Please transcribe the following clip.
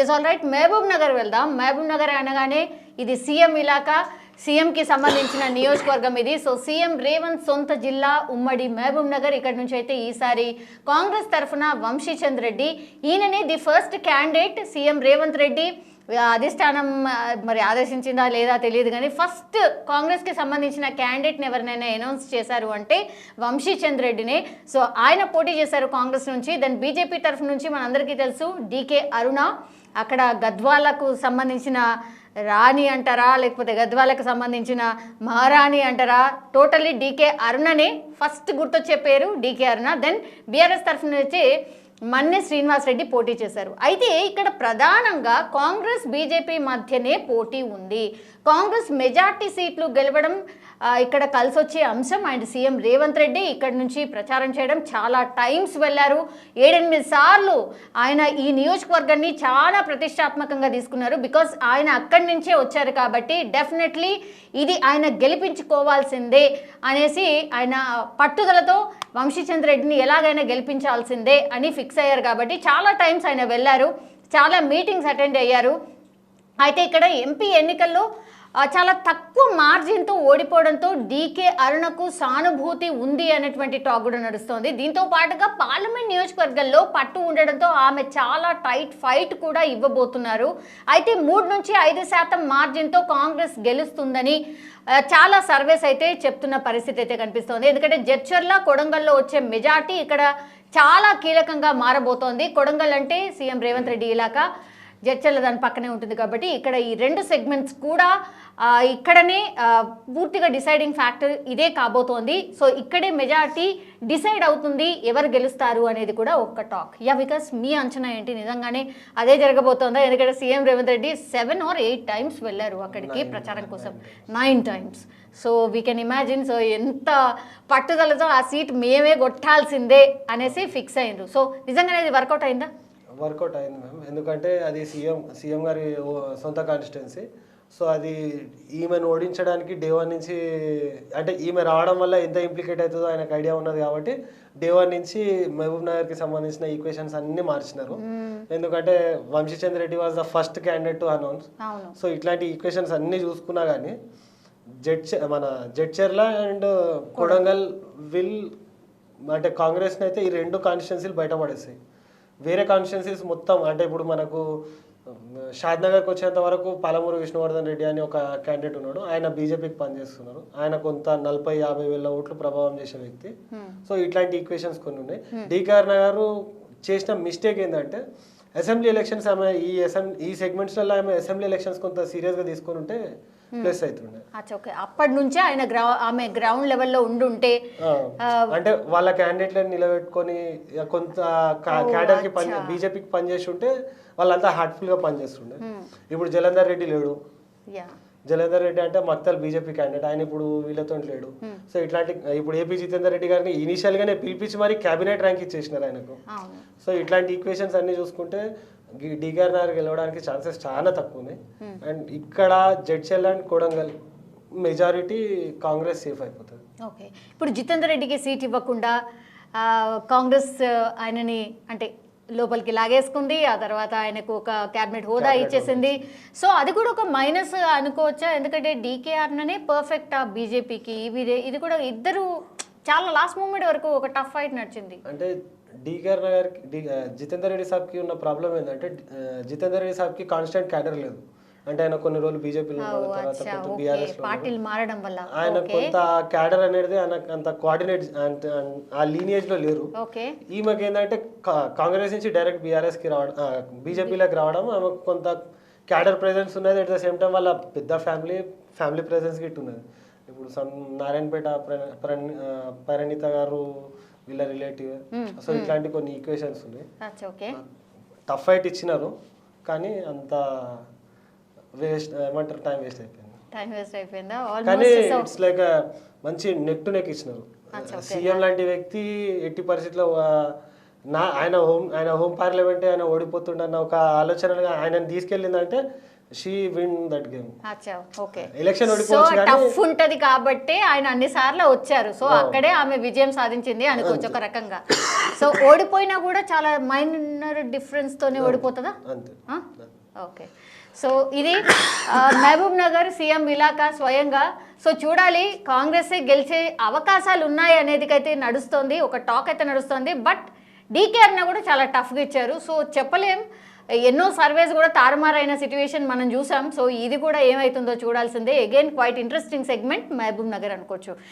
Yes all right Mahabubnagar వెళ్దాం. మహబూబ్ నగర్ అనగానే ఇది సీఎం ఇలాకా. సీఎంకి సంబంధించిన నియోజకవర్గం ఇది. సో సీఎం రేవంత్ సొంత జిల్లా ఉమ్మడి మహబూబ్ నగర్ ఇక్కడ నుంచి అయితే ఈసారి కాంగ్రెస్ తరఫున వంశీచంద్ రెడ్డి. ఈయననే the first candidate CM Revanth Reddy. అధిష్టానం మరి ఆదేశించిందా లేదా తెలియదు కానీ ఫస్ట్ కాంగ్రెస్కి సంబంధించిన క్యాండిడేట్ని ఎవరినైనా అనౌన్స్ చేశారు అంటే వంశీచంద్ రెడ్డినే. సో ఆయన పోటీ చేశారు కాంగ్రెస్ నుంచి. దెన్ బీజేపీ తరఫు నుంచి మనందరికీ తెలుసు డీకే అరుణ. అక్కడ గద్వాలకు సంబంధించిన రాణి అంటారా లేకపోతే గద్వాలకు సంబంధించిన మహారాణి అంటారా టోటల్లీ డీకే అరుణనే ఫస్ట్ గుర్తొచ్చే పేరు డీకే అరుణ. దెన్ బీఆర్ఎస్ తరఫున వచ్చి మన్నె శ్రీనివాస్ రెడ్డి పోటీ చేశారు. అయితే ఇక్కడ ప్రధానంగా కాంగ్రెస్ బీజేపీ మధ్యనే పోటీ ఉంది. కాంగ్రెస్ మెజార్టీ సీట్లు గెలవడం ఇక్కడ కలిసి వచ్చే అంశం అండ్ సీఎం రేవంత్ రెడ్డి ఇక్కడ నుంచి ప్రచారం చేయడం చాలా టైమ్స్ వెళ్ళారు. ఏడెనిమిది సార్లు ఆయన ఈ నియోజకవర్గాన్ని చాలా ప్రతిష్టాత్మకంగా తీసుకున్నారు. బికాస్ ఆయన అక్కడి నుంచే వచ్చారు కాబట్టి డెఫినెట్లీ ఇది ఆయన గెలిపించుకోవాల్సిందే అనేసి ఆయన పట్టుదలతో వంశీచంద్ర రెడ్డిని ఎలాగైనా గెలిపించాల్సిందే అని ఫిక్స్ అయ్యారు కాబట్టి చాలా టైమ్స్ ఆయన వెళ్ళారు. చాలా మీటింగ్స్ అటెండ్ అయ్యారు. అయితే ఇక్కడ ఎంపీ ఎన్నికల్లో చాలా తక్కువ మార్జిన్తో ఓడిపోవడంతో డీకే అరుణకు సానుభూతి ఉంది అనేటువంటి టాక్ కూడా నడుస్తోంది. దీంతో పాటుగా పార్లమెంట్ నియోజకవర్గంలో పట్టు ఉండడంతో ఆమె చాలా టైట్ ఫైట్ కూడా ఇవ్వబోతున్నారు. అయితే మూడు నుంచి ఐదు శాతం మార్జిన్తో కాంగ్రెస్ గెలుస్తుందని చాలా సర్వేస్ అయితే చెప్తున్న పరిస్థితి అయితే కనిపిస్తోంది. ఎందుకంటే జడ్చర్ల కొడంగల్లో వచ్చే మెజార్టీ ఇక్కడ చాలా కీలకంగా మారబోతోంది. కొడంగల్ అంటే సీఎం రేవంత్ రెడ్డి ఇలాకా జడ్చర్ల దాని పక్కనే ఉంటుంది కాబట్టి ఇక్కడ ఈ రెండు సెగ్మెంట్స్ కూడా ఇక్కడనే పూర్తిగా డిసైడింగ్ ఫ్యాక్టర్ ఇదే కాబోతోంది. సో ఇక్కడే మెజారిటీ డిసైడ్ అవుతుంది ఎవరు గెలుస్తారు అనేది కూడా ఒక్క టాక్ యా బికాస్ మీ అంచనా ఏంటి? నిజంగానే అదే జరగబోతోందా? ఎందుకంటే CM Revanth Reddy seven or eight times వెళ్ళారు అక్కడికి ప్రచారం కోసం. Nine times so we can imagine so ఎంత పట్టుదలతో ఆ సీట్ మేమే కొట్టాల్సిందే అనేసి ఫిక్స్ అయ్యిండ్రు. సో నిజంగానే ఇది వర్కౌట్ అయిందా? వర్కౌట్ అయింది మ్యామ్ ఎందుకంటే అది సీఎం సీఎం గారి సొంత కాన్స్టిట్యున్సీ సో అది ఈమెను ఓడించడానికి డే వన్ నుంచి అంటే ఈమె రావడం వల్ల ఎంత ఇంప్లికేట్ అవుతుందో ఆయనకు ఐడియా ఉన్నది కాబట్టి డే వన్ నుంచి మహబూబ్ నగర్కి సంబంధించిన ఈక్వేషన్స్ అన్ని మార్చినారు. ఎందుకంటే Vamshichandra Reddy was the first candidate to announce so ఇట్లాంటి ఈక్వేషన్స్ అన్ని చూసుకున్నా కానీ జడ్ మన జడ్చర్ల అండ్ కొడంగల్ విల్ అంటే కాంగ్రెస్ని అయితే ఈ రెండు కాన్స్టిట్యున్సీలు బయటపడేస్తాయి వేరే కాన్స్టిట్యున్సీస్ మొత్తం అంటే ఇప్పుడు మనకు షాద్ నగర్కి వచ్చేంత వరకు పాలమూరు విష్ణువర్ధన్ రెడ్డి అని ఒక క్యాండిడేట్ ఉన్నాడు. ఆయన బీజేపీకి పనిచేస్తున్నారు. ఆయన కొంత నలభై యాభై వేల ఓట్లు ప్రభావం చేసే వ్యక్తి. సో ఇట్లాంటి ఈక్వేషన్స్ కొన్ని ఉన్నాయి. డీకేఆర్ గారు చేసిన మిస్టేక్ ఏంటంటే అసెంబ్లీ ఎలక్షన్స్ ఆమె ఈ అసెంబ్లీ ఈ సెగ్మెంట్స్లలో ఆమె అసెంబ్లీ ఎలక్షన్స్ కొంత సీరియస్గా తీసుకొని ఉంటే ప్లస్ అవుతుండే. ఓకే. అప్పటి నుంచే ఆయన గ్రౌ ఆమె గ్రౌండ్ లెవెల్లో ఉండుంటే అంటే వాళ్ళ క్యాండిడేట్లను నిలబెట్టుకొని కొంత క్యాడర్కి పని బీజేపీకి పనిచేసి ఉంటే వాళ్ళంతా హార్ట్ఫుల్గా పనిచేస్తుండే ఇప్పుడు జలంధర్ రెడ్డి లేడు. యా జలంధర్ రెడ్డి అంటే మక్తల్ బీజేపీ క్యాండిడేట్ ఆయన ఇప్పుడు వీళ్ళతో లేడు. సో ఇట్లాంటి ఇప్పుడు ఏపీ జితేందర్ రెడ్డి గారిని ఇనిషియల్ గానే పిలిపించి మరి క్యాబినెట్ ర్యాంక్ ఇచ్చేసినారు ఆయనకు. సో ఇట్లాంటి ఈక్వేషన్స్ అన్ని చూసుకుంటే డీగార్ నగర్ గెలవడానికి ఛాన్సెస్ చాలా తక్కువ ఉన్నాయి అండ్ ఇక్కడ Jadcherla and Kodangal majority Congress safe అయిపోతుంది. ఓకే ఇప్పుడు జితేందర్ రెడ్డికి సీట్ ఇవ్వకుండా కాంగ్రెస్ ఆయనని అంటే లోపలికి లాగేసుకుంది. ఆ తర్వాత ఆయనకు ఒక క్యాబినెట్ హోదా ఇచ్చేసింది. సో అది కూడా ఒక మైనస్ అనుకోవచ్చా? ఎందుకంటే డీకేఆర్ననే పర్ఫెక్ట్ ఆ బీజేపీకి. ఇది కూడా ఇద్దరు చాలా లాస్ట్ మూమెంట్ వరకు ఒక టఫ్ ఫైట్ నడిచింది. అంటే డీకేఆర్ నగర్ జితేందర్ రెడ్డి సాబ్కి ఉన్న ప్రాబ్లం ఏంటంటే జితేందర్ రెడ్డి సాబ్కి కాన్స్టెంట్ క్యాడర్ లేదు. అంటే ఆయన కొన్ని రోజులు బీజేపీలో తర్వాత కొంత బీఆర్ఎస్ పార్టీలు మారడం వల్ల. ఆయన కొంత క్యాడర్ అనేది ఆయన అంత కోఆర్డినేట్ ఆ లీనియేజ్లో లేరు. ఈమెకి ఏంటంటే కాంగ్రెస్ నుంచి డైరెక్ట్ బీఆర్ఎస్కి రావడం బీజేపీలోకి రావడం ఆమెకు కొంత క్యాడర్ ప్రెజెన్స్ ఉన్నది. అట్ ద సేమ్ టైం వాళ్ళ పెద్ద ఫ్యామిలీ ఫ్యామిలీ ప్రెజెన్స్ గిట్ ఉన్నది. ఇప్పుడు సమ్ నారాయణపేట పరిణిత గారు వీళ్ళ రిలేటివ్ సో ఇట్లాంటి కొన్ని ఈక్వేషన్స్ ఉన్నాయి. టఫ్ ఫైట్ ఇచ్చినారు. కానీ అంత వేస్ట్ ఏమంటారు టైం వేస్ట్ అయిపోయింది. టైం వేస్ట్ అయిపోయిందా? కానీ ఇట్స్ లైక్ మంచి నెక్ టు నెక్ ఇచ్చినారు సీఎం లాంటి వ్యక్తి ఎట్టి పరిస్థితిలో నా ఆయన హోమ్ ఆయన హోమ్ పార్లమెంట్ ఆయన ఓడిపోతుండన్న ఒక ఆలోచనగా ఆయనను తీసుకెళ్ళిందంటే షీ విన్ దట్ గేమ్ అచ్చా ఓకే. ఎలక్షన్ టఫ్ ఉంటది కాబట్టి ఆయన అన్ని సార్లు వచ్చారు. సో అక్కడే ఆమె విజయం సాధించింది అనుకోవచ్చు ఒక రకంగా. సో ఓడిపోయినా కూడా చాలా మైనర్ డిఫరెన్స్ తోనే ఓడిపోతుందా? ఓకే. సో ఇది మహబూబ్ నగర్ సీఎం ఇలాకా స్వయంగా. సో చూడాలి కాంగ్రెస్ గెలిచే అవకాశాలు ఉన్నాయి అనేది అయితే నడుస్తోంది ఒక టాక్ అయితే నడుస్తోంది. బట్ డీకే అన్న కూడా చాలా టఫ్గా ఇచ్చారు. సో చెప్పలేం ఎన్నో సర్వేస్ కూడా తారుమారైన సిచ్యువేషన్ మనం చూసాం. సో ఇది కూడా ఏమవుతుందో చూడాల్సిందే. Again quite interesting segment Mahabubnagar అనుకోవచ్చు.